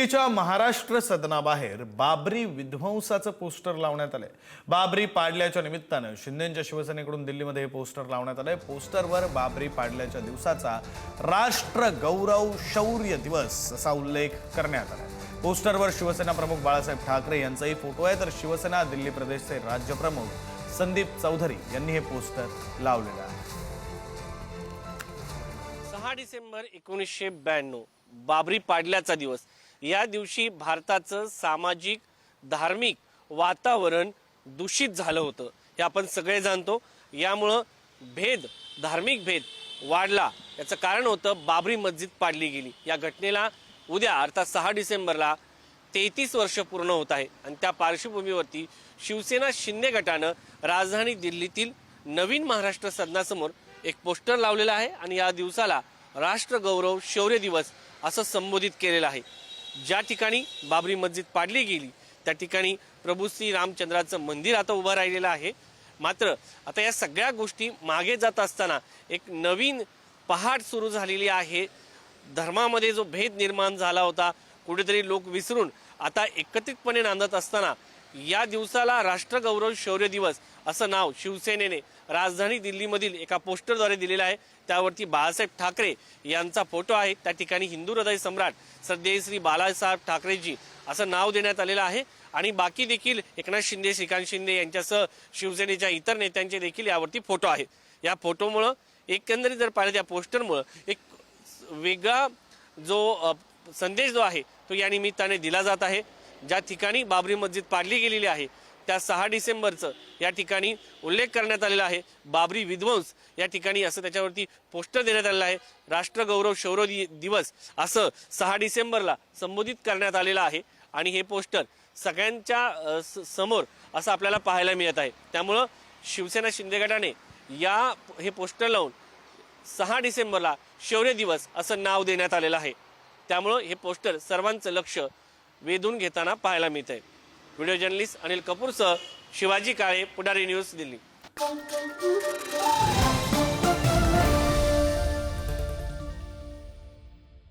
दिल्लीच्या महाराष्ट्र सदनाबाहेर बाबरी विध्वंसाचं पोस्टर लावण्यात आलंय. बाबरी पाडल्याच्या निमित्तानं शिंदेच्या शिवसेनेकडून दिल्लीमध्ये हे पोस्टर लावण्यात आलंय. पोस्टरवर बाबरी पाडल्याच्या दिवसाचा राष्ट्र गौरव शौर्य दिवस असा उल्लेख करण्यात आला पोस्टरवर शिवसेना प्रमुख बाळासाहेब ठाकरे यांचाही फोटो आहे. तर शिवसेना दिल्ली प्रदेशचे राज्यप्रमुख संदीप चौधरी यांनी हे पोस्टर लावलेलं आहे. सहा डिसेंबर एकोणीसशे ब्याण्णव बाबरी पाडल्याचा दिवस. या दिवशी भारताचं सामाजिक धार्मिक वातावरण दूषित झालं होतं. हे आपण सगळे जाणतो. यामुळं भेद धार्मिक भेद वाढला. याचं कारण होतं बाबरी मस्जिद पाडली गेली. या घटनेला उद्या अर्थात सहा डिसेंबरला तेहतीस वर्ष पूर्ण होत आहे. आणि त्या पार्श्वभूमीवरती शिवसेना शिंदे गटानं राजधानी दिल्लीतील नवीन महाराष्ट्र सदनासमोर एक पोस्टर लावलेलं आहे. आणि या दिवसाला राष्ट्रगौरव शौर्य दिवस असं संबोधित केलेलं आहे. ज्या ठिकाणी बाबरी मस्जिद पाडली गेली त्या ठिकाणी प्रभू श्री रामचंद्राचं मंदिर आता उभं राहिलेलं आहे. मात्र आता या सगळ्या गोष्टी मागे जात असताना एक नवीन पहाट सुरू झालेली आहे. धर्मामध्ये जो भेद निर्माण झाला होता कुठेतरी लोक विसरून आता एकत्रितपणे नांदत असताना या दिवसाला राष्ट्रगौरव शौर्य दिवस असं नाव शिवसेनेने राजधानी दिल्लीमधील एका पोस्टरद्वारे दिलेला आहे. त्यावरती बाळासाहेब ठाकरे यांचा फोटो आहे. त्या ठिकाणी हिंदू हृदय सम्राट सध्या श्री बाळासाहेब ठाकरेजी असं नाव देण्यात आलेलं आहे. आणि बाकी देखील एकनाथ शिंदे श्रीकांत शिंदे यांच्यासह शिवसेनेच्या इतर नेत्यांचे देखील यावरती फोटो आहेत. या फोटोमुळं एकंदरीत जर पाहिलं त्या पोस्टरमुळं एक वेगळा जो संदेश जो आहे तो या निमित्ताने दिला जात आहे. ज्या ठिकाणी बाबरी मस्जिद पाडली गेलेली आहे त्या सहा डिसेंबरचं या ठिकाणी उल्लेख करण्यात आलेला आहे. बाबरी विध्वंस या ठिकाणी असं त्याच्यावरती पोस्टर देण्यात आलेलं आहे. राष्ट्रगौरव शौर्य दि- दिवस असं सहा डिसेंबरला संबोधित करण्यात आलेलं आहे. आणि हे पोस्टर सगळ्यांच्या स- समोर असं आपल्याला पाहायला मिळत आहे. त्यामुळं शिवसेना शिंदे गटाने या हे पोस्टर लावून सहा डिसेंबरला शौर्य दिवस असं नाव देण्यात आलेलं आहे. त्यामुळं हे पोस्टर सर्वांचं लक्ष वेधून घेताना पाहायला मिळत आहे व्हिडिओ जर्नलिस्ट अनिल कपूरसह शिवाजी काळे पुढारी न्यूज दिल्ली.